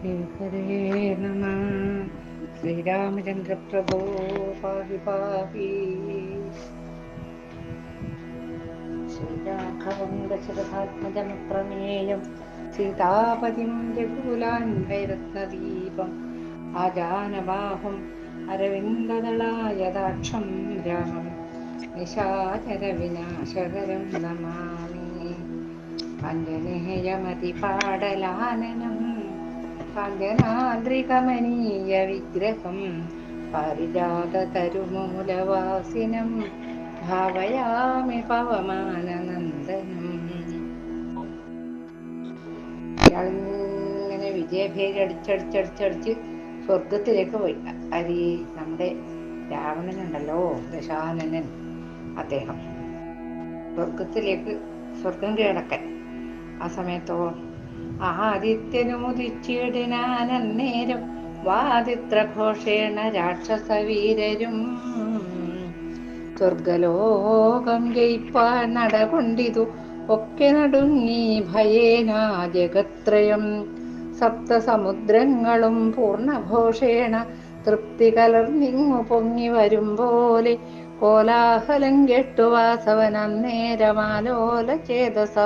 ഹരേ ഹരേ നമ ശ്രീരാമചന്ദ്ര പ്രഭോ പാഹി പാഹി. ശ്രീരാഘവം ദശരഥാത്മജമപ്രമേയം സീതാപതിം രഘുകുലാൻവൈരത്നദീപം. ആജാനബാഹും അരവിന്ദദളായതാക്ഷം രാമം. നിശാചരവിനാശകരം നമാമി. അഞ്ജനേയമതിപാടലാനനം കാഞ്ചനാദ്രികമനീയ വിഗ്രഹം പാരിജാതതരുമൂലവാസിനം ഭാവയാമി പവമാനനന്ദനം വിജയഭേരി അടിച്ചടിച്ചടിച്ചടിച്ച് സ്വർഗത്തിലേക്ക് പോയി. അരി നമ്മുടെ രാവണനുണ്ടല്ലോ ദശാനനൻ അദ്ദേഹം. സ്വർഗത്തിലേക്ക് സ്വർഗം കീഴടക്കാൻ ആ സമയത്തോ ആദിത്യനുദിച്ചിടിനാനന്നേരം വാദിത്രഘോഷേണ രാക്ഷസവീരരും സ്വർഗലോകം ജയിപ്പാൻ നടകൊണ്ടിതു ഒക്കെ നടുങ്ങി ഭയേന ജഗത്രയം. സപ്തസമുദ്രങ്ങളും പൂർണഘോഷേണ തൃപ്തി കലർന്നിങ്ങു പൊങ്ങി വരും പോലെ കോലാഹലം കെട്ടു ചേതസാ അന്നേരമാലോല ചേതസ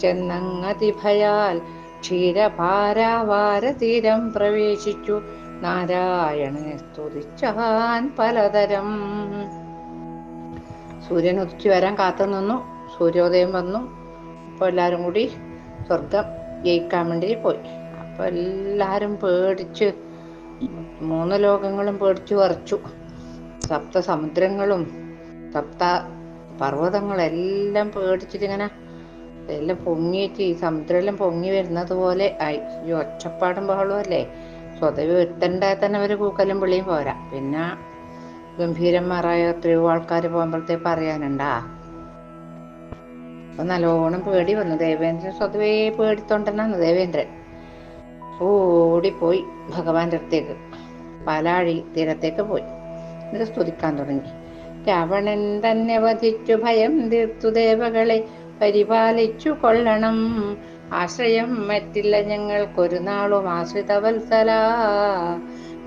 ചെന്നങ്ങതിഭയാൽ ക്ഷീരഭാരാവാരതീരം പ്രവേശിച്ചു. നാരായണനെ സ്തുതിച്ചാൻ പലതരം. സൂര്യൻ ഉദിച്ചു വരാൻ കാത്തു നിന്നു. സൂര്യോദയം വന്നു. അപ്പോൾ എല്ലാവരും കൂടി സ്വർഗം ജയിക്കാൻ വേണ്ടി പോയി. അപ്പോൾ എല്ലാവരും പേടിച്ച് മൂന്ന് ലോകങ്ങളും പേടിച്ചു വറച്ചു സപ്ത സമുദ്രങ്ങളും സപ്ത പർവതങ്ങളെല്ലാം പേടിച്ചിട്ട് ഇങ്ങനെ എല്ലാം പൊങ്ങിയിട്ട് ഈ സമുദ്രമെല്ലാം പൊങ്ങി വരുന്നത് പോലെ ആയി. ഈ ഒച്ചപ്പാടും ബഹളവും അല്ലേ? സ്വതവി ഒരുത്തണ്ടായ തന്നെ ഒരു കൂക്കലും പുള്ളിയും പോരാ. പിന്നെ ഗംഭീരന്മാരായ എത്രയോ ആൾക്കാർ പോകുമ്പോഴത്തേ പറയാനുണ്ടാ. അപ്പൊ നല്ലോണം പേടി വന്നു. ദേവേന്ദ്രൻ സ്വതവേ പേടിത്തൊണ്ടനാണ് ദേവേന്ദ്രൻ. ഓടിപ്പോയി ഭഗവാന്റെ അടുത്തേക്ക്. പാലാഴി തീരത്തേക്ക് പോയി. എന്നിട്ട് സ്തുതിക്കാൻ തുടങ്ങി. രാവണൻ തന്നെ വധിച്ചു ഭയം തീർത്തു ദേവകളെ. പരിപാലിച്ചു കൊള്ളണം ആശ്രയം മറ്റില്ല ഞങ്ങൾക്കൊരു നാളും ആശ്രിതവത്സല.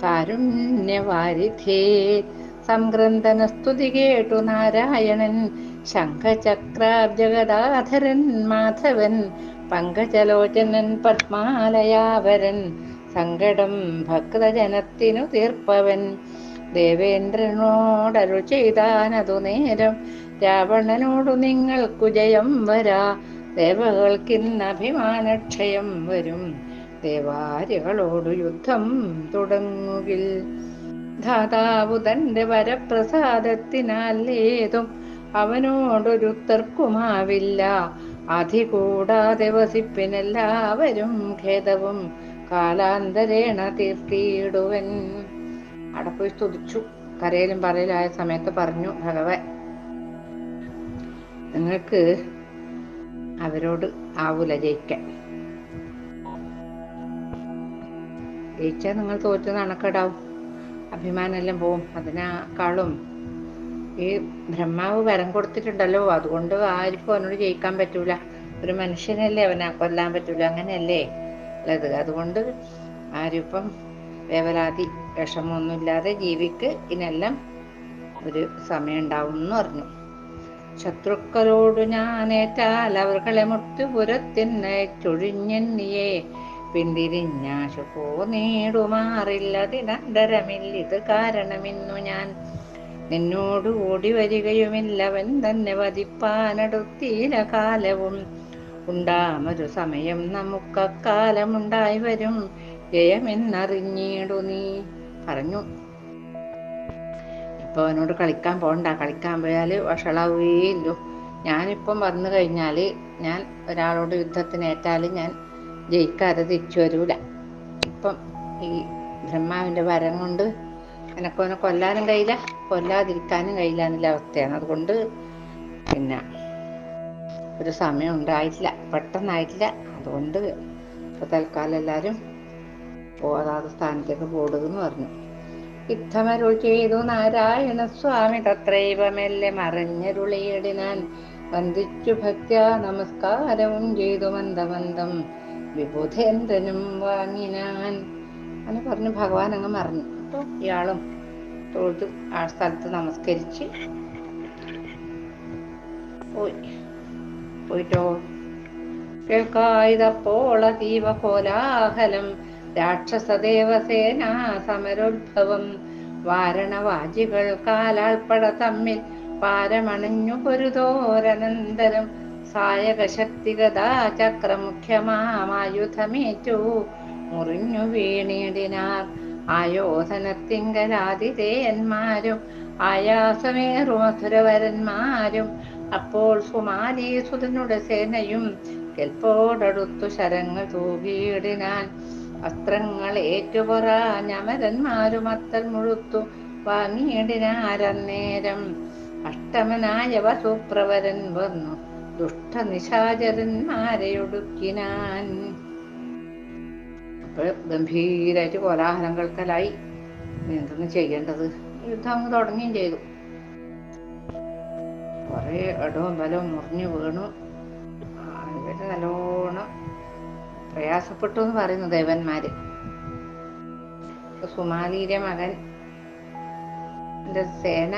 കാരുണ്യവാരിധേ. സംഗ്രന്ഥന സ്തുതി കേട്ടു നാരായണൻ. ശംഖചക്രാബ്ജഗദാധരൻ മാധവൻ. പങ്കജലോചനൻ പത്മാലയാവരൻ. സങ്കടം ഭക്തജനത്തിനു തീർപ്പവൻ. ദേവേന്ദ്രനോടരു ചെയ്താനതു നേരം രാവണനോടു നിങ്ങൾക്കു ജയം വരാ. ദേവകൾക്കിന്നഭിമാനക്ഷയം വരും. ദേവാരികളോടു യുദ്ധം തുടങ്ങുകിൽ. ധാതാവു തന്റെ വരപ്രസാദത്തിനാൽ ഏതും അവനോടൊരു തർക്കുമാവില്ല അധികൂടാതെ വസിപ്പിനെല്ലാവരും ഖേദവും കാലാന്തരേണ തീർത്തിയിടുവൻ. അടപ്പോയി സ്തുതിച്ചു. കരയിലും പറയിലായ സമയത്ത് പറഞ്ഞു ഭഗവൻ നിങ്ങൾക്ക് അവരോട് ആവൂല ജയിക്കാൻ. ജയിച്ചാൽ നിങ്ങൾ തോറ്റ നടക്കടാവും അഭിമാനെല്ലാം പോവും. അതിനേക്കാളും ഈ ബ്രഹ്മാവ് വരം കൊടുത്തിട്ടുണ്ടല്ലോ. അതുകൊണ്ട് ആർക്കും അവനോട് ജയിക്കാൻ പറ്റൂല. ഒരു മനുഷ്യനല്ലേ അവനെ കൊല്ലാൻ പറ്റൂല. അങ്ങനെയല്ലേ ഉള്ളത്. അതുകൊണ്ട് ആരും ഇപ്പം വേവലാതി വിഷമമൊന്നുമില്ലാതെ ജീവിക്ക്. ഇതിനെല്ലാം ഒരു സമയം ഉണ്ടാവും എന്ന് പറഞ്ഞു. ശത്രുക്കളോട് ഞാനേറ്റാൽ അവർകളെ മുട്ടുപുരത്തിനെ ചൊഴിഞ്ഞെന്നിയെ. പിന്തിരിഞ്ഞാശു പോ നേടുമാറില്ലതിനന്തരമില്ലിത് കാരണമിന്നു ഞാൻ നിന്നോട് ഓടി വരികയുമില്ലവൻ തന്നെ വധിപ്പാനടുത്തീല കാലവും. ഉണ്ടാമൊരു സമയം നമുക്കക്കാലമുണ്ടായി വരും. ജയമെന്നറിഞ്ഞിടു നീ. പറഞ്ഞു. ഇപ്പൊ അവനോട് കളിക്കാൻ പോണ്ട കളിക്കാൻ പോയാൽ വഷളാവുകയില്ലോ. ഞാനിപ്പം വന്നു കഴിഞ്ഞാൽ ഞാൻ ഒരാളോട് യുദ്ധത്തിനേറ്റാൽ ഞാൻ ജയിക്കാതെ തിരിച്ചു വരൂല. ഇപ്പം ഈ ബ്രഹ്മാവിന്റെ വരം കൊണ്ട് എനക്കൊന്നെ കൊല്ലാനും കഴിയില്ല കൊല്ലാതിരിക്കാനും കഴിയില്ല എന്നുള്ള അവസ്ഥയാണ്. അതുകൊണ്ട് പിന്നെ ഒരു സമയം ഉണ്ടായിട്ടില്ല പെട്ടെന്നായിട്ടില്ല. അതുകൊണ്ട് ഇപ്പൊ തൽക്കാലം എല്ലാവരും പോകാതെ സ്ഥാനത്തേക്ക് പോടുകയെന്ന് പറഞ്ഞു. യുദ്ധമരുൾ ചെയ്തു നാരായണ സ്വാമി തത്രൈവ മെല്ലെ മറിഞ്ഞരുളിയിടിനാൻ വന്ദിച്ചു ഭക്യ നമസ്കാരവും ചെയ്തു മന്ദമന്ദം. വിബുധേന്ദ്രനും വാങ്ങിനാൻ. അങ്ങനെ പറഞ്ഞു ഭഗവാൻ അങ്ങ് മറിഞ്ഞു അപ്പോൾ ഇയാളും തൊഴുത് ആ സ്ഥലത്ത് നമസ്കരിച്ച് പോയി. പോയിട്ടോ? കേൾക്കായതപ്പോൾ അതീവ കോലാഹലം രാക്ഷസദേവസേനാ സമരോത്ഭവം വാരണവാജികൾ കാലാൾപ്പട തമ്മിൽ പാരമണഞ്ഞു പൊരുതോരനന്തരം. സായകശക്തിഗതാ ചക്രമുഖ്യമായുധമേറ്റു മുറിഞ്ഞു വീണിടിനാർ. ആയോധനത്തിങ്കലാതിഥേയന്മാരും ആയാസമേറു മധുരവരന്മാരും. അപ്പോൾ സുമാലി സുതനുടെ സേനയും കെൽപ്പോടടുത്തു ശരങ്ങൾ തൂകിയിടിനാൻ. അസ്ത്രങ്ങൾ ഏറ്റുപൊറാഞ്ഞമരന്മാരും ഞമരന്മാരുമത്തൽ മുഴുത്തു വാങ്ങിയിടിനാരന്നേരം. അഷ്ടമനായ വസുപ്രവരൻ വന്നു ദുഷ്ടനിശാചരന്മാരെയൊടുക്കിനാൻ. അപ്പോൾ ഗംഭീരായിട്ട് കോലാഹലം കേൾക്കലായി എന്തെന്ന് ചെയ്യേണ്ടത്? യുദ്ധം അങ്ങ് തുടങ്ങുകയും ചെയ്തു. കൊറേ ഇടവും ബലവും മുറിഞ്ഞു വീണു. ആ, ഇവർ നല്ലോണം പ്രയാസപ്പെട്ടു എന്ന് പറയുന്നു ദേവന്മാര്. സുമാലിയുടെ മകൻ സേന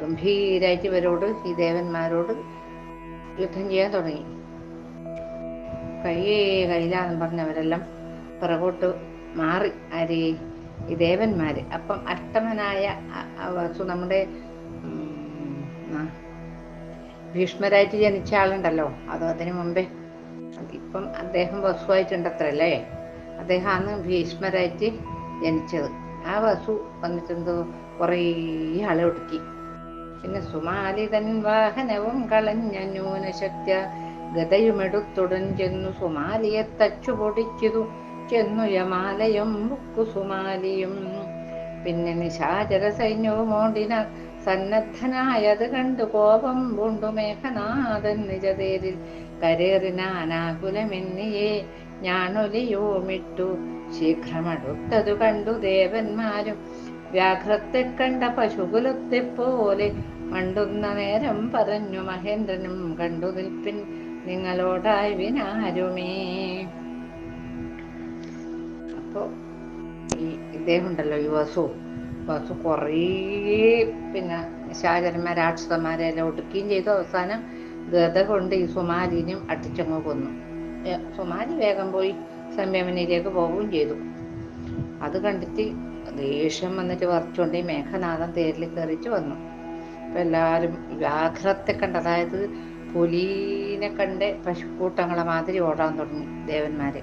ഗംഭീരായിട്ട് ഇവരോട് ഈ ദേവന്മാരോട് യുദ്ധം ചെയ്യാൻ തുടങ്ങി. കയ്യേ കയ്യിലാന്ന് പറഞ്ഞവരെല്ലാം പിറകോട്ട് മാറി ആരേ? ഈ ദേവന്മാര്. അപ്പം അഷ്ടമനായ അ- നമ്മുടെ ഭീഷ്മരായിട്ട് ജനിച്ച ആളുണ്ടല്ലോ. അതോ അതിനു മുമ്പേ ഇപ്പം അദ്ദേഹം വസുവായിട്ടുണ്ടത്രല്ലേ? അദ്ദേഹം അദ്ദേഹമാണ് ഭീഷ്മരായിട്ട് ജനിച്ചത്. ആ വസു വന്നിട്ടെന്തോ കുറേ ആളെ ഒടുക്കി. പിന്നെ സുമാലിതൻ വാഹനവും കളഞ്ഞ ന്യൂനശക്തി ഗതയുമെടുത്തുടൻ ചെന്നു സുമാലിയെ തച്ചു പൊടിച്ചതു. ചെന്നു യമാലയും മുക്കു സുമാലിയും. പിന്നെ നിശാചര സൈന്യവും ഓടിന സന്നദ്ധനായത് കണ്ടു കോപം പൂണ്ടു മേഘനാഥൻ നിജതേരിൽ കരേറിനാനാകുലമെന്നിയെ ഞാനൊലിയോമിട്ടു. ശീഘ്രമടുത്തതു കണ്ടു ദേവന്മാരും. വ്യാഘ്രത്തെ കണ്ട പശുകുലത്തെ പോലെ മണ്ടുന്ന നേരം പറഞ്ഞു മഹേന്ദ്രനും കണ്ടു നിൽപ്പിൻ നിങ്ങളോടായി വിനാരുമേ. അപ്പോ ഈ ഇദ്ദേഹം ഉണ്ടല്ലോ ഈ വസു. വസു കുറേ പിന്നെ ശാചരന്മാർ രാക്ഷസന്മാരെ എല്ലാം ഒടുക്കുകയും ചെയ്തു. അവസാനം ഗത കൊണ്ട് ഈ സുമാലിനും അട്ടിച്ചങ്ങ് കൊന്നു. സുമാരി വേഗം പോയി സംയമനയിലേക്ക് പോവുകയും ചെയ്തു. അത് കണ്ടിട്ട് ദേഷ്യം വന്നിട്ട് വറച്ചുകൊണ്ട് ഈ മേഘനാഥൻ തേരിൽ കയറിച്ച് വന്നു. അപ്പം എല്ലാവരും വ്യാഘ്രത്തെ കണ്ട് അതായത് പുലീനെ കണ്ട് പശുക്കൂട്ടങ്ങളെ മാതിരി ഓടാൻ തുടങ്ങി ദേവന്മാരെ.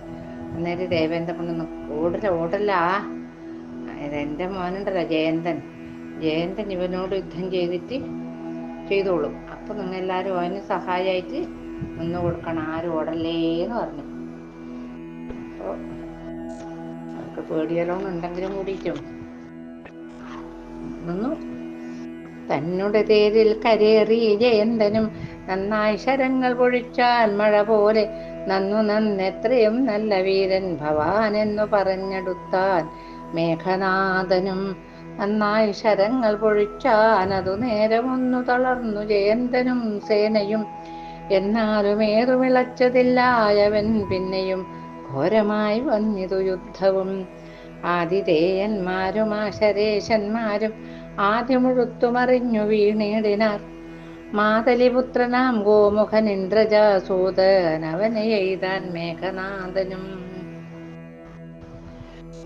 അന്നേരം ദേവേന്ദ്രൻ കൊണ്ടൊന്ന് ഓടല ഓടല്ല എന്റെ മോനുണ്ടല്ലോ ജയന്തൻ. ജയന്തൻ ഇവനോട് യുദ്ധം ചെയ്തിട്ട് ചെയ്തോളും. അപ്പൊ നിങ്ങൾ എല്ലാരും അതിന് സഹായമായിട്ട് ഒന്ന് കൊടുക്കണം. ആരും ഓടല്ലേ എന്ന് പറഞ്ഞു. അപ്പൊ അവർക്ക് പേടിയലോന്ന് ഉണ്ടെങ്കിലും കൂടിയിട്ടും. ഒന്നു തേരിൽ കരേറി ജയന്തനും നന്നായി ശരങ്ങൾ പൊഴിച്ചാൽ മഴ പോലെ നന്നു നന്നെത്രയും നല്ല വീരൻ ഭവാനെന്നു പറഞ്ഞെടുത്താൻ മേഘനാഥനും നന്നായി ശരങ്ങൾ പൊഴിച്ചാനതു നേരമൊന്നു തളർന്നു ജയന്തനും സേനയും. എന്നാലും ഏറുവിളച്ചതില്ലായവൻ പിന്നെയും ഘോരമായി വന്നിതു യുദ്ധവും. ആതിഥേയന്മാരും ആശരേശന്മാരും ആദ്യമുഴുത്തുമറിഞ്ഞു വീണീടിനാർ. മാതലിപുത്രനാം ഗോമുഖൻ ഇന്ദ്രജാസൂതൻ അവനെ എഴുതാൻ മേഘനാഥനും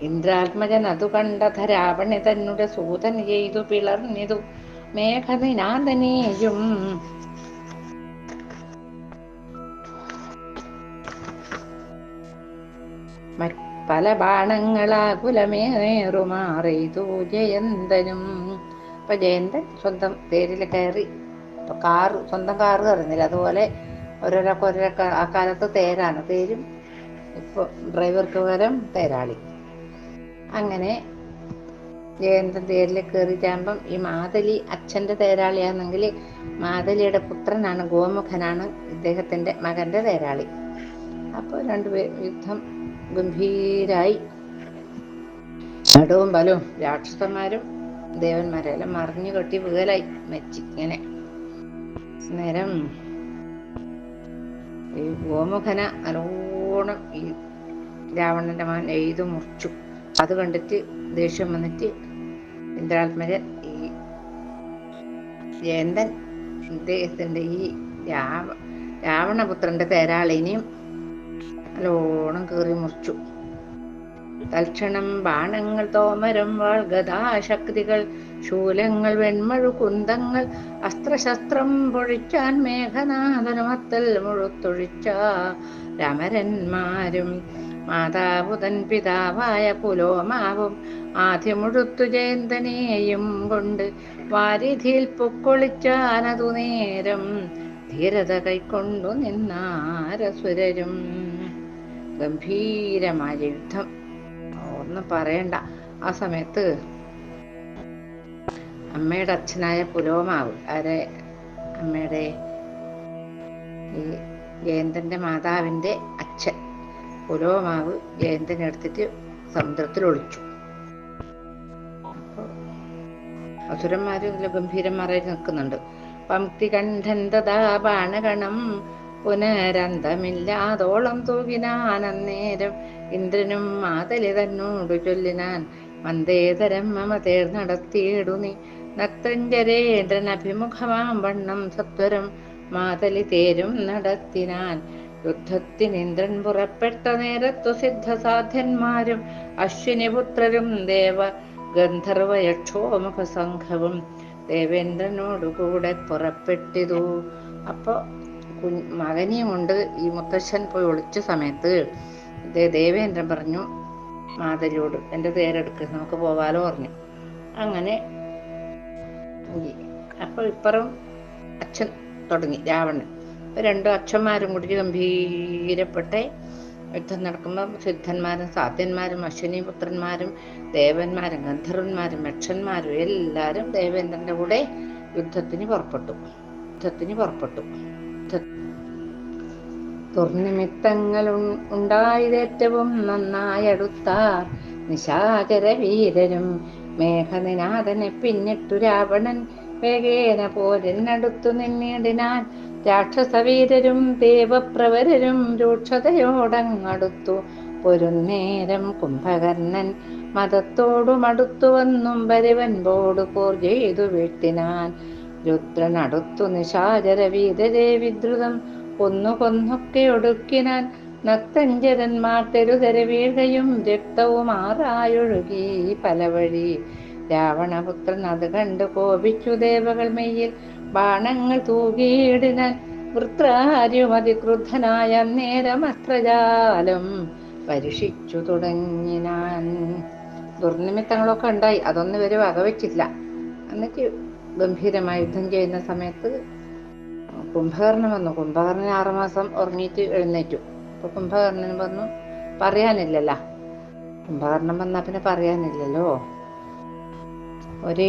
ഇന്ദ്രാത്മജൻ അതു കണ്ടത രാവണി തന്നെ സൂതൻ ചെയ്തു പിളർന്നിതു. മേഘനിനാഥനെയും പല ബാണങ്ങളാകുലമേറുമാറിയതു ജയന്തനും. അപ്പൊ ജയന്തൻ സ്വന്തം തേരിൽ കയറി ഇപ്പൊ കാറ് സ്വന്തം കാറ് കയറുന്നില്ല അതുപോലെ ഓരോരോ ഓരോ ആ കാലത്ത് തേരാണ്. തേരും ഇപ്പൊ ഡ്രൈവർക്ക് പകരം തേരാളി. അങ്ങനെ ജയന്തൻ തേരിൽ കയറിയിട്ടാകുമ്പം ഈ മാതലി അച്ഛന്റെ തേരാളിയാണെങ്കിൽ മാതലിയുടെ പുത്രനാണ് ഗോമുഖനാണ് ഇദ്ദേഹത്തിന്റെ മകന്റെ തേരാളി. അപ്പോൾ രണ്ടുപേർ യുദ്ധം ഗംഭീരായി. നടുവും ബലവും രാക്ഷസന്മാരും ദേവന്മാരെല്ലാം മറിഞ്ഞു കെട്ടി വീലായി മെച്ചിങ്ങനെ നേരം ഈ ഗോമുഖന നല്ലോണം ഈ രാവണന്റെ മകൻ എഴുതു മുറിച്ചു. അത് കണ്ടിട്ട് ദേഷ്യം വന്നിട്ട് ഇന്ദ്രാത്മജൻ ഈ ജയന്തൻ ഇദ്ദേഹത്തിന്റെ ഈ രാവ രാവണപുത്രന്റെ തേരാളിനെയും നല്ലോണം കീറി മുറിച്ചു. തൽക്ഷണം ബാണങ്ങൾ തോമരം വാൾ ഗതാശക്തികൾ ശൂലങ്ങൾ വെൺമഴു കുന്തങ്ങൾ അസ്ത്രശസ്ത്രം പൊഴിച്ചാൻ മേഘനാഥനുമത്തൽ മുഴുത്തൊഴിച്ച രമരന്മാരും മാതാപുതൻ പിതാവായ പുലോമാവും ആദ്യമുഴുത്തു ജയന്തനെയും കൊണ്ട് വാരിധിയിൽ പൊക്കൊളിച്ചാനതു നേരം ധീരത കൈക്കൊണ്ടു നിന്നാരസുരരും. ഗംഭീരമായ യുദ്ധം. ഒന്നും പറയണ്ട. ആ സമയത്ത് അമ്മയുടെ അച്ഛനായ പുലോമാവ് ആരെ? അമ്മയുടെ ഈ ജയന്തന്റെ മാതാവിന്റെ അച്ഛൻ. പുലോമാവ് മാവ് എടുത്തിട്ട് സമുദ്രത്തിൽ ഒളിച്ചു അസുരന്മാര് ഇതിൽ ഗംഭീരന്മാരായി നിൽക്കുന്നുണ്ട്. പംക്തി കണ്ഠൻ തഥാ ബാണഗണം പുനരന്തമില്ലാതോളം തൂകിനാനന്നേരം ഇന്ദ്രനും മാതലി തന്നോട് ചൊല്ലിനാൻ മന്ദേതരം മമ തേർ നടത്തിയിടു നീ. നക്തഞ്ചരേന്ദ്രൻ അഭിമുഖമാം വണ്ണം സത്വരം മാതലി തേരും നടത്തിനാൻ യുദ്ധത്തിന് ഇന്ദ്രൻ പുറപ്പെട്ട നേരത്തു സിദ്ധസാധ്യന്മാരും അശ്വിനിപുത്രരും ദേവ ഗന്ധർവ യക്ഷോമുഖ സംഘവും ദേവേന്ദ്രനോടുകൂടെ പുറപ്പെട്ടിതു. അപ്പൊ കുഞ്ഞ് മകനെയും കൊണ്ട് ഈ മുത്തശ്ശൻ പോയി ഒളിച്ച സമയത്ത് ദേവേന്ദ്രൻ പറഞ്ഞു മാതലിയോട് എന്റെ തേരെടുക്ക് നമുക്ക് പോവാലോ പറഞ്ഞു. അങ്ങനെ ഈ അപ്പൊ ഇപ്പുറം അച്ഛൻ തുടങ്ങി രാവണൻ. രണ്ടു അച്ഛന്മാരും കൂടി ഗംഭീരപ്പെട്ട്. യുദ്ധം നടക്കുമ്പോൾ സിദ്ധന്മാരും സാധ്യന്മാരും അശ്വിനി പുത്രന്മാരും ദേവന്മാരും ഗന്ധർവന്മാരും യക്ഷന്മാരും എല്ലാവരും ദേവേന്ദ്രന്റെ കൂടെ യുദ്ധത്തിന് പുറപ്പെട്ടു. യുദ്ധത്തിന് പുറപ്പെട്ടു. ദുർനിമിത്തങ്ങൾ ഉണ്ടായതേറ്റവും അടുത്ത നിശാചര വീരരും മേഘനിനാഥനെ പിന്നിട്ടു രാവണൻ വേഗേന പോരെന്നടുത്തു നിന്നിടിനാൻ രാക്ഷസവീരരും ദേവപ്രവരരും രൂക്ഷതയോടങ്ങടുത്തു. പൊരുന്നേരം കുംഭകർണൻ മതത്തോടുമടുത്തു വന്നും പരിവൻപോട് പോർ ചെയ്തു വീട്ടിനാൻ. രുദ്രനടുത്തു നിശാചര വീരരെ വിദ്രുതം കൊന്നു കൊന്നൊക്കെ ഒടുക്കിനാൻ. നത്തഞ്ചരന്മാർ തെരുതര വീഴുകയും രക്തവും ആറായൊഴുകി പല രാവണപുത്രൻ അത് കണ്ട് കോപിച്ചു ദേവകൾ മെയ്യിൽ ബാണങ്ങൾ തൂകിയിടിനാൻ വൃത്രാരുമതിക്രുദ്ധനായ അതിക്രുദ്ധനായ നേരം അസ്ത്രജാലം പരീക്ഷിച്ചു തുടങ്ങിനാൻ. ദുർനിമിത്തങ്ങളൊക്കെ ഉണ്ടായി. അതൊന്നും ഇവർ വകവെച്ചില്ല. എന്നിട്ട് ഗംഭീരമായി യുദ്ധം ചെയ്യുന്ന സമയത്ത് കുംഭകർണൻ വന്നു. കുംഭകർണൻ ആറുമാസം ഉറങ്ങിയിട്ട് എഴുന്നേറ്റു. അപ്പൊ കുംഭകർണൻ വന്നു പറയാനില്ലല്ല. കുംഭകർണൻ വന്നാ പിന്നെ പറയാനില്ലല്ലോ. ഒരു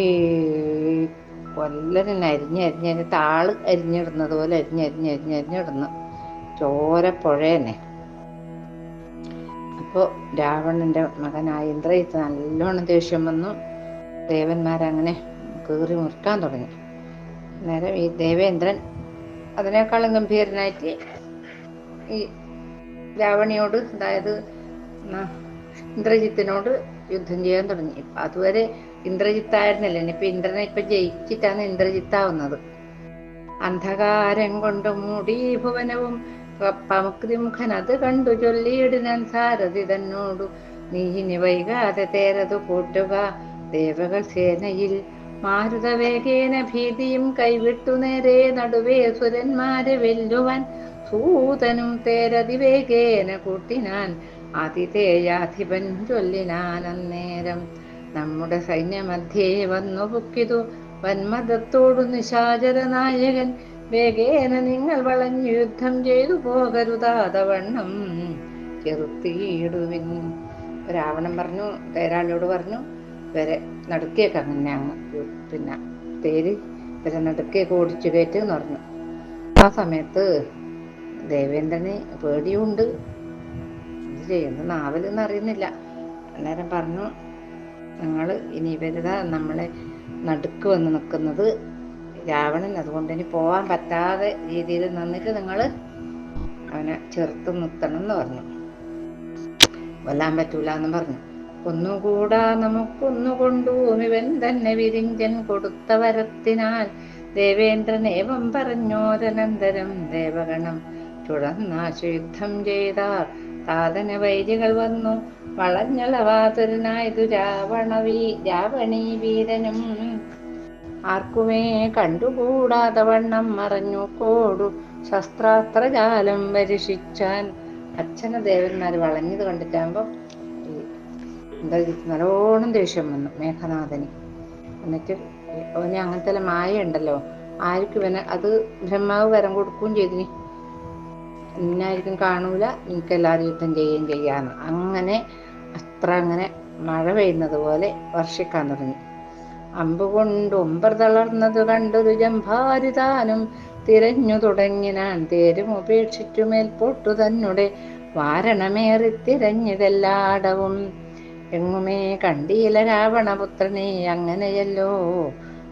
കൊല്ലനെ അരിഞ്ഞ് അരിഞ്ഞ് താൾ അരിഞ്ഞിടുന്നത് പോലെ അരിഞ്ഞ് അരിഞ്ഞ് അരിഞ്ഞ് അരിഞ്ഞിടുന്നു ചോര പുഴയനെ അപ്പോൾ രാവണന്റെ മകനായ ഇന്ദ്രജിത്ത് നല്ലോണം ദേഷ്യം വന്നു. ദേവന്മാരങ്ങനെ കീറി മുറിക്കാൻ തുടങ്ങി. അന്നേരം ഈ ദേവേന്ദ്രൻ അതിനേക്കാളും ഗംഭീരനായിട്ട് ഈ രാവണിയോട് അതായത് ഇന്ദ്രജിത്തിനോട് യുദ്ധം ചെയ്യാൻ തുടങ്ങി. അതുവരെ ഇന്ദ്രജിത്തായിരുന്നല്ലേ ഇനിയിപ്പൊ ഇന്ദ്രനെ ഇപ്പൊ ജയിച്ചിട്ടാണ് ഇന്ദ്രജിത്താവുന്നത് അന്ധകാരം കൊണ്ട് മൂടി ഭുവനവും പമുക്തിമുഖൻ അത് കണ്ടു. ചൊല്ലിയിടിനാൻ സാരഥി തന്നോടു നീ ഇനി വൈകാതെ തേരതു കൂട്ടുക. ദേവകൾ സേനയിൽ മാരുതവേഗേന ഭീതിയും കൈവിട്ടു നേരെ നടുവേ സുരന്മാരെ വെല്ലുവാൻ സൂതനും തേരതിവേഗേന കൂട്ടിനാൻ അതിഥേയാധിപൻ ചൊല്ലിനാൻ അന്നേരം നമ്മുടെ സൈന്യമധ്യേ വന്നു പൊക്കിതു. വന്മതത്തോടു നിശാചര നായകൻ വേഗേന നിങ്ങൾ വളഞ്ഞു യുദ്ധം ചെയ്തു പോകരുതാതവണ്ണം ചെറുത്തിയിടുവിൻ. രാവണൻ പറഞ്ഞു തേരാളിയോട് പറഞ്ഞു വരെ നടുക്കേക്ക് അങ്ങനെ അങ്ങ്. പിന്നെ തേര് ഇവരെ നടുക്കേക്ക് ഓടിച്ചു കയറ്റ് എന്ന് പറഞ്ഞു. ആ സമയത്ത് ദേവേന്ദ്രന് പേടിയുണ്ട്. ഇത് ചെയ്യുന്ന? നാവലെന്ന് അറിയുന്നില്ല. അന്നേരം പറഞ്ഞു നിങ്ങൾ ഇനി ഇവരുതാ നമ്മളെ നടുക്ക് വന്ന് നിൽക്കുന്നത് രാവണൻ. അതുകൊണ്ട് ഇനി പോവാൻ പറ്റാതെ രീതിയിൽ നിന്നിട്ട് നിങ്ങൾ അവനെ ചെറുത്ത് നിർത്തണം എന്ന് പറഞ്ഞു. കൊല്ലാൻ പറ്റൂല എന്ന് പറഞ്ഞു. ഒന്നുകൂടാ നമുക്കൊന്നുകൊണ്ടു ഇവൻ തന്നെ വിരിഞ്ചൻ കൊടുത്ത വരത്തിനാൽ ദേവേന്ദ്രനേവം പറഞ്ഞോരനന്തരം ദേവഗണം. തുടർന്നാശു യുദ്ധം ചെയ്താർ. താതന വൈരികൾ വന്നു. വളഞ്ഞളവാതുരനായതു രാവണവീ രാവണീ വീരനും. ആർക്കുമേ കണ്ടുകൂടാതെ വണ്ണം മറഞ്ഞു കോടു ശസ്ത്രാസ്ത്രജാലം വരിഷിച്ചാൻ അച്ഛന ദേവന്മാര് വളഞ്ഞത് കണ്ടിട്ടാകുമ്പോ എന്താ നല്ലോണം ദേഷ്യം വന്നു മേഘനാഥന്. എന്നിട്ട് അവന് അങ്ങനത്തെ മായ ഉണ്ടല്ലോ ആർക്കും ഇവനെ അത് ബ്രഹ്മാവ് വരം കൊടുക്കുകയും ചെയ്തിന്? ഇന്നായിരിക്കും കാണൂല നിങ്ങൾക്ക് എല്ലാവരും യുദ്ധം ചെയ്യുകയും ചെയ്യാന്ന്. അങ്ങനെ അത്ര അങ്ങനെ മഴ പെയ്യുന്നത് പോലെ വർഷിക്കാൻ തുടങ്ങി. അമ്പ് കൊണ്ട് ഒമ്പർ തളർന്നത് കണ്ടൊരു ജംഭാരിതാനും തിരഞ്ഞു തുടങ്ങിനാൻ തേരും ഉപേക്ഷിച്ചു മേൽപോട്ടു തന്നെ വാരണമേറി തിരഞ്ഞിതെല്ലാടവും. എങ്ങുമേ കണ്ടീല രാവണപുത്രനെ അങ്ങനെയല്ലോ.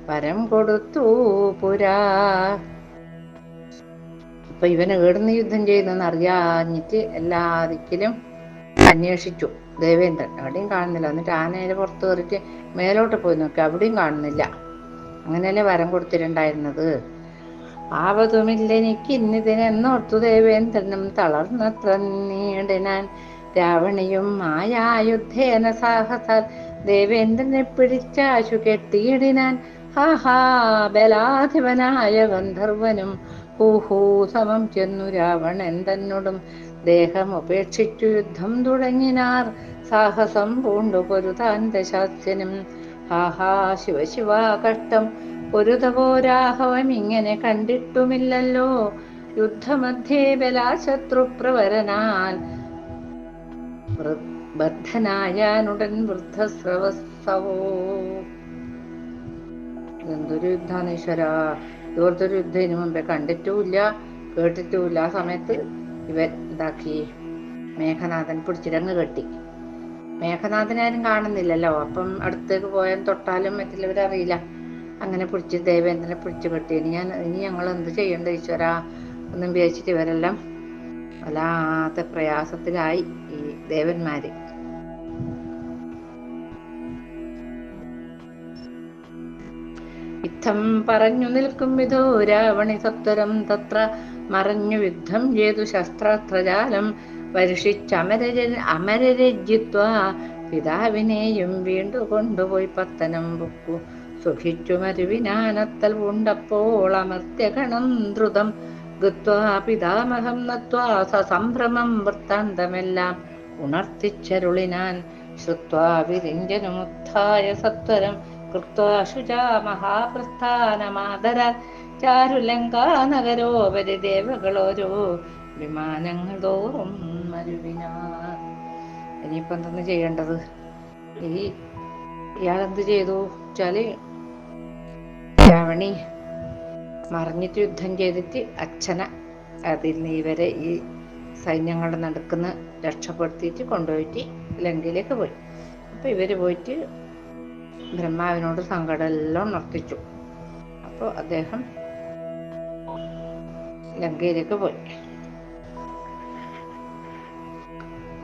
വരം കൊടുത്തു പുരാ. അപ്പൊ ഇവന് ഏടുന്ന യുദ്ധം ചെയ്യുന്നെന്ന് അറിയാഞ്ഞിട്ട് എല്ലാ ദിക്കിലും അന്വേഷിച്ചു. ദേവേന്ദ്രൻ. എവിടെയും കാണുന്നില്ല. എന്നിട്ട് ആനയുടെ പുറത്ത് കയറിയിട്ട് മേലോട്ട് പോയി നോക്കി. അവിടെയും കാണുന്നില്ല. അങ്ങനെയല്ലേ വരം കൊടുത്തിട്ടുണ്ടായിരുന്നത്? ആപതുമില്ലെനിക്ക് ഇന്നിതിനെന്നോർത്തു ദേവേന്ദ്രനും തളർന്നത്ര നീണ്ടിനാൻ രാവണിയും മായായുദ്ധേന സാഹസാൽ ദേവേന്ദ്രനെ പിടിച്ചാശു കെട്ടിയിടിനാൻ. ഹാഹാ ബലാധിപനായ ഗന്ധർവനും ഹൂഹൂ സമം ചെന്നു രാവണൻ തന്നോടും ദേഹം ഉപേക്ഷിച്ചു യുദ്ധം തുടങ്ങിനാർ. സാഹസം പൂണ്ടു പൊരുതാൻ ദശാസ്യനും ഹാഹാ ശിവശിവ കഷ്ടം. പൊരുതപോരാഹവം ഇങ്ങനെ കണ്ടിട്ടുമില്ലല്ലോ. യുദ്ധമധ്യേ ബലാശത്രുപ്രവരനാൽ ബദ്ധനായാനുടൻ വൃദ്ധസ്രവസ്തവോ എന്തൊരു യുദ്ധാണ് ഈശ്വര. യുദ്ധം ഇതിനു മുമ്പേ കണ്ടിട്ടുമില്ല കേട്ടിട്ടുമില്ല ആ സമയത്ത്. ഇവൻ ഇതാക്കി മേഘനാഥൻ പിടിച്ചിരങ്ങ് കെട്ടി. മേഘനാഥനാരും കാണുന്നില്ലല്ലോ. അപ്പം അടുത്തേക്ക് പോയാൽ തൊട്ടാലും മറ്റുള്ളവരറിയില്ല. അങ്ങനെ പിടിച്ച് ദേവേന്ദ്രനെ പിടിച്ചു കെട്ടി. ഇനി ഞാൻ ഇനി ഞങ്ങൾ എന്ത് ചെയ്യണ്ട ഈശ്വര? എന്നും വിചാരിച്ചിട്ട് ഇവരെല്ലാം വല്ലാത്ത പ്രയാസത്തിലായി ഈ ദേവന്മാര്. യുദ്ധം പറഞ്ഞു നിൽക്കും വിധോ രാവണി സത്വരം തത്ര മറഞ്ഞു യുദ്ധം ചെയ്തു ശസ്ത്രാസ്ത്രജാലം വരുഷിച്ചമരര അമരരജ്ജിത്വ പിതാവിനെയും വീണ്ടു കൊണ്ടുപോയി പത്തനം പൊക്കു. സുഖിച്ചു മരുവിനാനത്തൽ ഉണ്ടപ്പോൾ അമർത്യഗണം ദ്രുതം ഗത്വാ പിതാമഹം നത്വാ സസംഭ്രമം വൃത്താന്തമെല്ലാം ഉണർത്തിച്ചരുളിനാൻ ശ്രുത്വാ വിരിഞ്ജനുമുത്ഥായ സത്വരം കൃത്വാ ശുചാ മഹാപ്രസ്ഥാനമാദര ചാരുലങ്കാ നഗരോപരി ദേവകളോരോ വിമാനങ്ങൾ തോറും മരുവിനാ. ഇനിയിപ്പോ എന്തെന്ന് ചെയ്യേണ്ടത്? ഈ ഇയാളെന്ത് ചെയ്തു? വെച്ചാൽ രാവണി മറിഞ്ഞിട്ട് യുദ്ധം ചെയ്തിട്ട് അച്ഛനെ അതിൽ നിന്ന് ഇവരെ ഈ സൈന്യങ്ങളുടെ നടക്കുന്ന രക്ഷപ്പെടുത്തിയിട്ട് കൊണ്ടുപോയിട്ട് ലങ്കയിലേക്ക് പോയി. അപ്പൊ ഇവർ പോയിട്ട് ബ്രഹ്മാവിനോട് സങ്കടം എല്ലാം ഉണർത്തിച്ചു. അപ്പോൾ അദ്ദേഹം ലങ്കയിലേക്ക് പോയി.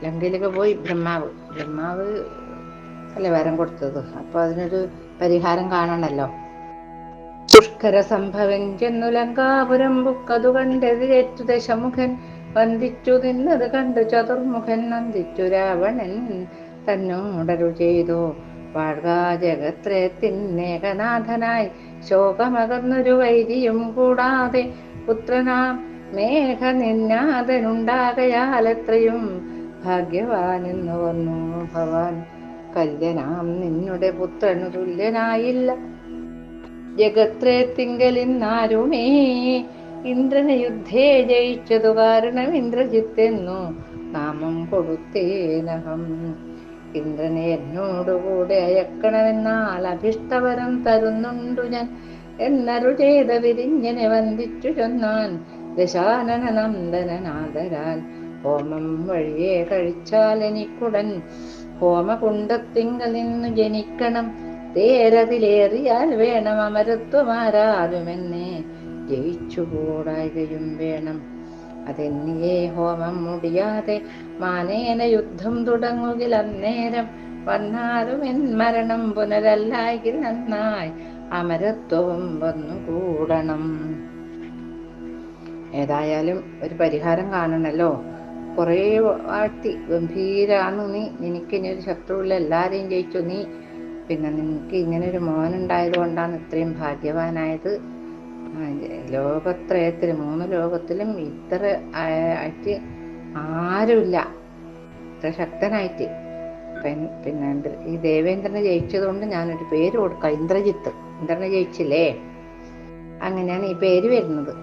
ലങ്കയിലേക്ക് പോയി ബ്രഹ്മാവ്. ബ്രഹ്മാവ് അല്ലെ വരം കൊടുത്തത്? അപ്പൊ അതിനൊരു പരിഹാരം കാണണല്ലോ. ദുഷ്കര സംഭവം ചെന്നു ലങ്കാപുരം ബുക്കതു കണ്ടെതിരേറ്റു ദശമുഖൻ. വന്ദിച്ചു നിന്നത് കണ്ടു ചതുർമുഖൻ നന്ദിച്ചു രാവണൻ. തന്നോടരു ചെയ്തു. വാഴ്ക ജഗത്രയത്തിന്നേകനാഥനായി ശോകമകന്നൊരു വൈരിയും കൂടാതെ പുത്രനാം മേഘ ഭാഗ്യവാൻ ഭാഗ്യവാനെന്നു വന്നു ഭവാൻ കല്യനാം നിന്നുടെ പുത്രനു തുല്യനായില്ല. ജഗത്രയത്തിങ്കലിന്നാരുമേ ഇന്ദ്രനെ യുദ്ധേ ജയിച്ചതു കാരണം ഇന്ദ്രജിത്തെന്നു നാമം കൊടുത്തേനഹം. ഇന്ദ്രനെ എന്നോടുകൂടെ അയക്കണമെന്നാൽ അഭിഷ്ടവരം തരുന്നുണ്ടു ഞാൻ. എന്നരു ചെയ്ത വിരിഞ്ഞനെ വന്ദിച്ചു ചൊന്നാൻ. ദശാനന നന്ദനാദരാൽ ഹോമം വഴിയെ കഴിച്ചാൽ എനിക്കുടൻ. ഹോമകുണ്ടത്തിങ്കൽ നിന്നു ജനിക്കണം. തേരതിലേറിയാൽ വേണം അമരത്വമാരാരുമെന്നേ ജയിച്ചുകൂടായികയും വേണം. അതെന്നിയേ ഹോമം മുടിയാതെ മാനേന യുദ്ധം തുടങ്ങുകിൽ അന്നേരം വന്നാലും എൻ മരണം പുനരല്ലായി നന്നായി. അമരത്വവും വന്നു കൂടണം. ഏതായാലും ഒരു പരിഹാരം കാണണല്ലോ. കുറേ വാഴ്ത്തി ഗംഭീരാണ് നീ. നിനക്ക് ഇനി ഒരു ശത്രുവില്ല എല്ലാരെയും ജയിച്ചു നീ. പിന്നെ നിനക്ക് ഇങ്ങനെ ഒരു മോനുണ്ടായത് കൊണ്ടാണ് ഇത്രയും ഭാഗ്യവാനായത്. ലോകത്രയത്തിൽ മൂന്ന് ലോകത്തിലും ഇത്ര ആയിട്ട് ആരുമില്ല. ഇത്ര ശക്തനായിട്ട്. പിന്നെ ഈ ദേവേന്ദ്രനെ ജയിച്ചതുകൊണ്ട് ഞാനൊരു പേര് കൊടുക്കാം ഇന്ദ്രജിത്ത്. ഇന്ദ്രനെ ജയിച്ചില്ലേ അങ്ങനെയാണ് ഈ പേര് വരുന്നത്.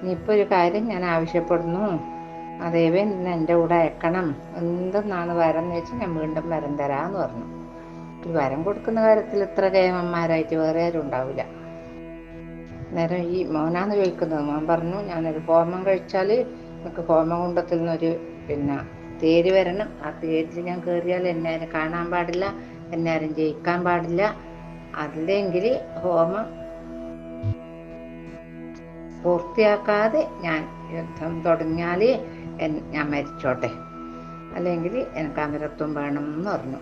ഇനിയിപ്പോൾ ഒരു കാര്യം ഞാൻ ആവശ്യപ്പെടുന്നു. അതേവേ നിന്ന് എന്റെ കൂടെ അയക്കണം. എന്തെന്നാണ് വരം എന്ന് വെച്ചാൽ ഞാൻ വീണ്ടും വരം തരാമെന്ന് പറഞ്ഞു. ഈ വരം കൊടുക്കുന്ന കാര്യത്തിൽ ഇത്ര കേമന്മാരായിട്ട് വേറെ ആരും ഉണ്ടാവില്ല. നേരം ഈ മോനാന്ന് ചോദിക്കുന്നത് മോൻ പറഞ്ഞു ഞാനൊരു ഹോമം കഴിച്ചാൽ നമുക്ക് ഹോമകുണ്ടത്തിൽ നിന്നൊരു പിന്നെ തേര് വരണം. ആ തേരിൽ ഞാൻ കയറിയാൽ എന്നെ ആരും കാണാൻ പാടില്ല എന്നെ ആരും ജയിക്കാൻ പാടില്ല. അല്ലെങ്കിൽ ഹോമം പൂർത്തിയാക്കാതെ ഞാൻ യുദ്ധം തുടങ്ങിയാൽ ഞാൻ മരിച്ചോട്ടെ. അല്ലെങ്കിൽ എനിക്ക് അമരത്വം വേണം എന്ന് പറഞ്ഞു.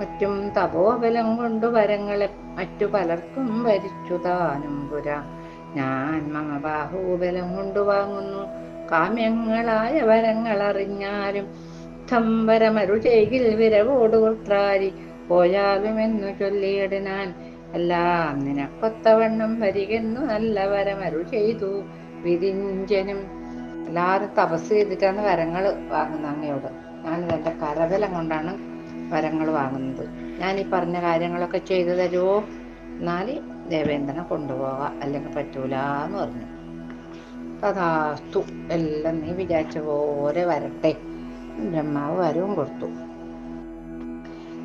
മറ്റും തപോബലം കൊണ്ട് വരങ്ങളെ മറ്റു പലർക്കും വരിച്ചു താനും പുര ഞാൻ മമബാഹുബലം കൊണ്ട് വാങ്ങുന്നു. കാമ്യങ്ങളായ വരങ്ങൾ അറിഞ്ഞാലും ചെയ്കിൽ വിരവോട് വൃത്രാരി പോയാലും ചൊല്ലിയിടാൻ എല്ലാം നിനക്കൊത്തവണ്ണം വരികെന്നു നല്ല വരമരു ചെയ്തു. വിരിഞ്ചനും എല്ലാവരും തപസ് ചെയ്തിട്ടാണ് വരങ്ങൾ വാങ്ങുന്നത് അങ്ങയോട്. ഞാനിത് എന്റെ കരബലം കൊണ്ടാണ് വരങ്ങൾ വാങ്ങുന്നത്. ഞാൻ ഈ പറഞ്ഞ കാര്യങ്ങളൊക്കെ ചെയ്തു തരുമോ എന്നാൽ ദേവേന്ദ്രനെ കൊണ്ടുപോകാം അല്ലെങ്കിൽ പറ്റൂല എന്ന് പറഞ്ഞു. തഥാസ്തു എല്ലാം നീ വിചാരിച്ച പോലെ വരട്ടെ. ബ്രഹ്മാവ് വരവും കൊടുത്തു.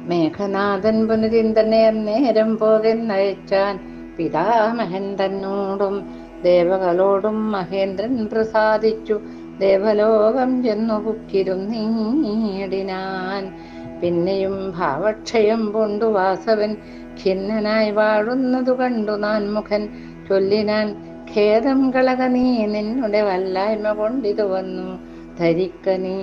മേഘനാഥൻ പുനരിന്തനെ നേരം പോകെന്നയച്ചാൻ പിതാമഹൻ തന്നോടും ദേവകളോടും മഹേന്ദ്രൻ പ്രസാദിച്ചു. ദേവലോകം ചെന്നു പുക്കിരുന്നീടിനാൻ പിന്നെയും ഭാവക്ഷയം കൊണ്ടു വാസവൻ ഖിന്നനായി വാഴുന്നതു കണ്ടു നാൻ മുഖൻ ചൊല്ലിനാൻ ഖേദം കളക നീ നിന്നുടെ വല്ലായ്മ കൊണ്ടിതു വന്നു. ധരിക്ക നീ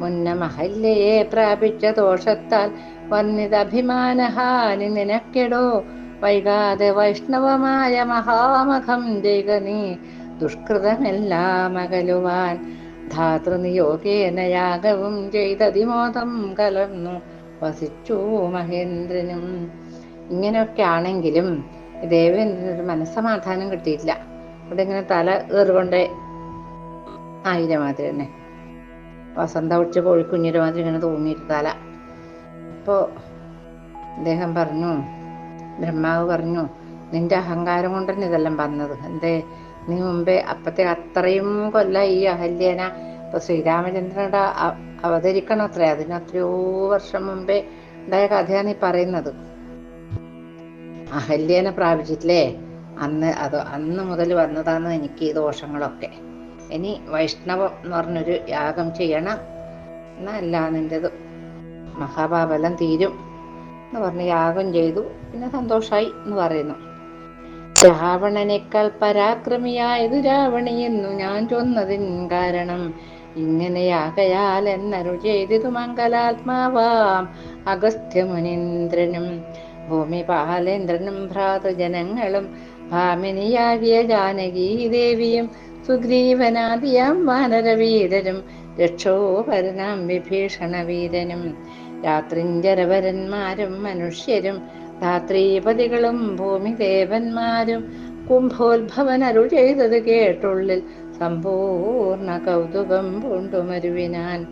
മുന്ന മഹല്യയെ പ്രാപിച്ച ദോഷത്താൽ വന്നിതഭിമാനഹാനി നിനക്കെടോ വൈകാതെ വൈഷ്ണവമായ മഹാമഖം ചെയ്ക നീ ദുഷ്കൃതമെല്ലാം അകലുവാൻ ധാതൃനിയോഗേന യാഗവും ചെയ്തതിമോദം കലർന്നു. വസിച്ചു മഹേന്ദ്രനും. ഇങ്ങനെയൊക്കെ ആണെങ്കിലും ദേവേന്ദ്രനൊരു മനസ്സമാധാനം കിട്ടിയില്ല ഇവിടെ ഇങ്ങനെ തല ഏറുകൊണ്ടേ ആയിരം മാതിരി തന്നെ. വസന്ത ഉച്ച കോഴിക്കുഞ്ഞിരമാതിരി ഇങ്ങനെ തൂങ്ങിയിട്ട് തല. അപ്പോ അദ്ദേഹം പറഞ്ഞു ബ്രഹ്മാവ് പറഞ്ഞു നിന്റെ അഹങ്കാരം കൊണ്ട് തന്നെ ഇതെല്ലാം പറഞ്ഞത് എന്തേ നീ മുമ്പേ അപ്പത്തെ അത്രയും കൊല്ല ഈ അഹല്യന? ഇപ്പൊ ശ്രീരാമചന്ദ്രനോട് അവതരിക്കണം അത്രേ. അതിന് അത്രയോ വർഷം മുമ്പേ ഉണ്ടായ കഥയാണ് ഈ പറയുന്നത്. അഹല്യനെ പ്രാപിച്ചിട്ടില്ലേ? അന്ന് അത് അന്ന് മുതൽ വന്നതാണ് എനിക്ക് ഈ ദോഷങ്ങളൊക്കെ. ഇനി വൈഷ്ണവം എന്ന് പറഞ്ഞൊരു യാഗം ചെയ്യണം. എന്നല്ല നിന്റെത് മഹാബാബലം തീരും എന്ന് പറഞ്ഞ് യാഗം ചെയ്തു. പിന്നെ സന്തോഷായി എന്ന് പറയുന്നു. രാവണനേക്കാൾ പരാക്രമിയായത് രാവണി എന്നു ഞാൻ ചൊന്നതിൻ കാരണം. ഇങ്ങനെയാകയാൽ എന്നരു ചെയ്തു മംഗലാത്മാവാം അഗസ്ത്യമുനീന്ദ്രനും. ഭൂമിപാലേന്ദ്രനും ഭ്രാതജനങ്ങളും ഭാമിനിയാകിയ ജാനകീ ദേവിയും സുഗ്രീവനാദിയാം വാനരവീരരും രക്ഷോപരനാം വിഭീഷണ വീരനും രാത്രിഞ്ചരവരന്മാരും മനുഷ്യരും ധാത്രീപതികളും ഭൂമിദേവന്മാരും കുംഭോത്ഭവൻ അരുൾ ചെയ്തത് കേട്ടുള്ളിൽ സമ്പൂർണ കൗതുകം പൂണ്ടുമരുവിനാൻ.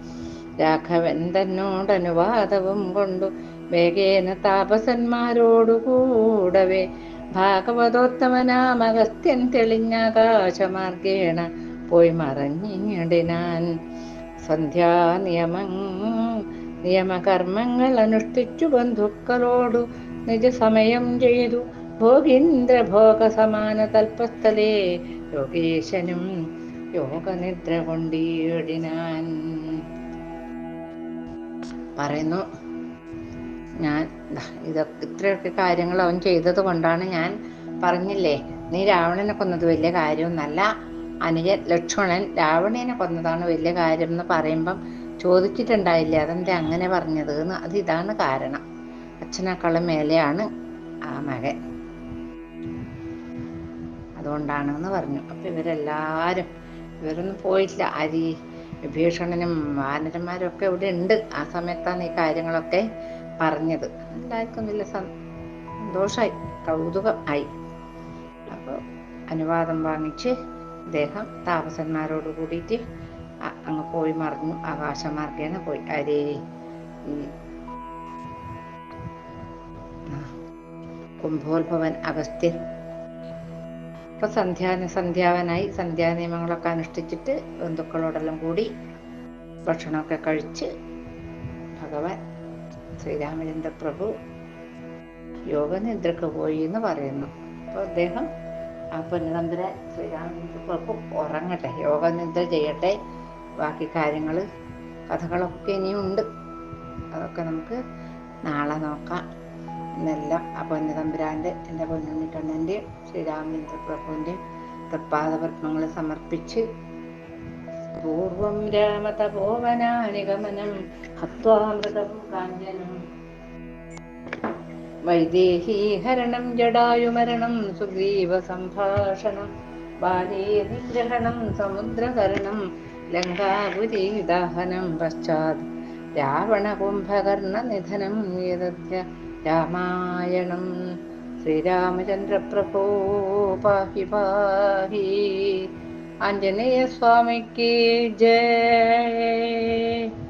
രാഘവൻ തന്നോടനുവാദവും കൊണ്ടു വേഗേന താപസന്മാരോടുകൂടവേ. ഭാഗവതോത്തമനാമഗസ്ത്യൻ തെളിഞ്ഞാകാശമാർഗേണ പോയി മറഞ്ഞിടിനാൻ സന്ധ്യാനിയമ നിയമകർമ്മങ്ങൾ അനുഷ്ഠിച്ചു ബന്ധുക്കളോടു നിജസമയം ചെയ്തു. ഭോഗീന്ദ്ര ഭോഗ സമാന തൽപ്പസ്ഥലേ യോഗേശനും യോഗനിദ്ര കൊണ്ടീടിനാൻ പറയുന്നു ഞാൻ ഇതൊക്കെ ഇത്രയൊക്കെ കാര്യങ്ങൾ അവൻ ചെയ്തത് കൊണ്ടാണ് ഞാൻ പറഞ്ഞില്ലേ? നീ രാവണനെ കൊന്നത് വലിയ കാര്യമൊന്നല്ല. അനുജൻ ലക്ഷ്മണൻ രാവണനെ കൊന്നതാണ് വലിയ കാര്യം എന്ന് പറയുമ്പം ചോദിച്ചിട്ടുണ്ടായില്ലേ? അതെന്താ അങ്ങനെ പറഞ്ഞത്? എന്ന് അത് ഇതാണ് കാരണം. അച്ഛനേക്കാളും മേലെയാണ് ആ മകൻ. അതുകൊണ്ടാണെന്ന് പറഞ്ഞു. അപ്പൊ ഇവരെല്ലാരും ഇവരൊന്നും പോയിട്ടില്ല. അരി വിഭീഷണനും വാനരന്മാരും ഒക്കെ ഇവിടെ ഉണ്ട്. ആ സമയത്താണ് ഈ കാര്യങ്ങളൊക്കെ പറഞ്ഞത്. എല്ലാവർക്കും നല്ല സന്തോഷമായി കൗതുകം ആയി. അപ്പോൾ അനുവാദം വാങ്ങിച്ച് അദ്ദേഹം താപസന്മാരോട് കൂടിയിട്ട് അങ്ങ് പോയി മറിഞ്ഞു ആകാശമാർഗേന പോയി. അരി. കുംഭോത്ഭവൻ അഗസ്ത്യൻ. ഇപ്പൊ സന്ധ്യാ സന്ധ്യാവനായി സന്ധ്യാനിയമങ്ങളൊക്കെ അനുഷ്ഠിച്ചിട്ട് ബന്ധുക്കളോടെല്ലാം കൂടി ഭക്ഷണമൊക്കെ കഴിച്ച് ഭഗവാൻ ശ്രീരാമചന്ദ്ര പ്രഭു യോഗനിദ്രക്ക് പോയി എന്ന് പറയുന്നു. അപ്പോൾ അദ്ദേഹം ആ പൊന്നുതമ്പുരാൻ ശ്രീരാമചന്ദ്ര പ്രഭു ഉറങ്ങട്ടെ യോഗനിദ്ര ചെയ്യട്ടെ ബാക്കി കാര്യങ്ങൾ കഥകളൊക്കെ ഇനിയും ഉണ്ട്. അതൊക്കെ നമുക്ക് നാളെ നോക്കാം. എന്നെല്ലാം ആ പൊന്നുതമ്പുരാന്റെ എന്റെ പൊന്നുണ്ണിക്കണ്ണന്റെയും ശ്രീരാമചന്ദ്രപ്രഭുവിന്റെയും തൃപ്പാദപത്മങ്ങൾ സമർപ്പിച്ച് പൂർവം രാമതപോവനാനിഗമനം ഹത്വാമൃതം കാഞ്ചനം. വൈദേഹീഹരണം ജടായുമരണം സുഗ്രീവ സംഭാഷണം ബാലേ നിഗ്രഹണം സമുദ്രകരണം ലങ്കാപുരീ ദാഹനം പശ്ചാത്. രാവണകുംഭകർണനിധനം കുംഭകർണ നിധനം ഏതദ്യ രാമായണം ശ്രീരാമചന്ദ്രപ്രഭോ പാഹി പാഹി ആഞ്ജനേയ സ്വാമിക്ക് ജയ.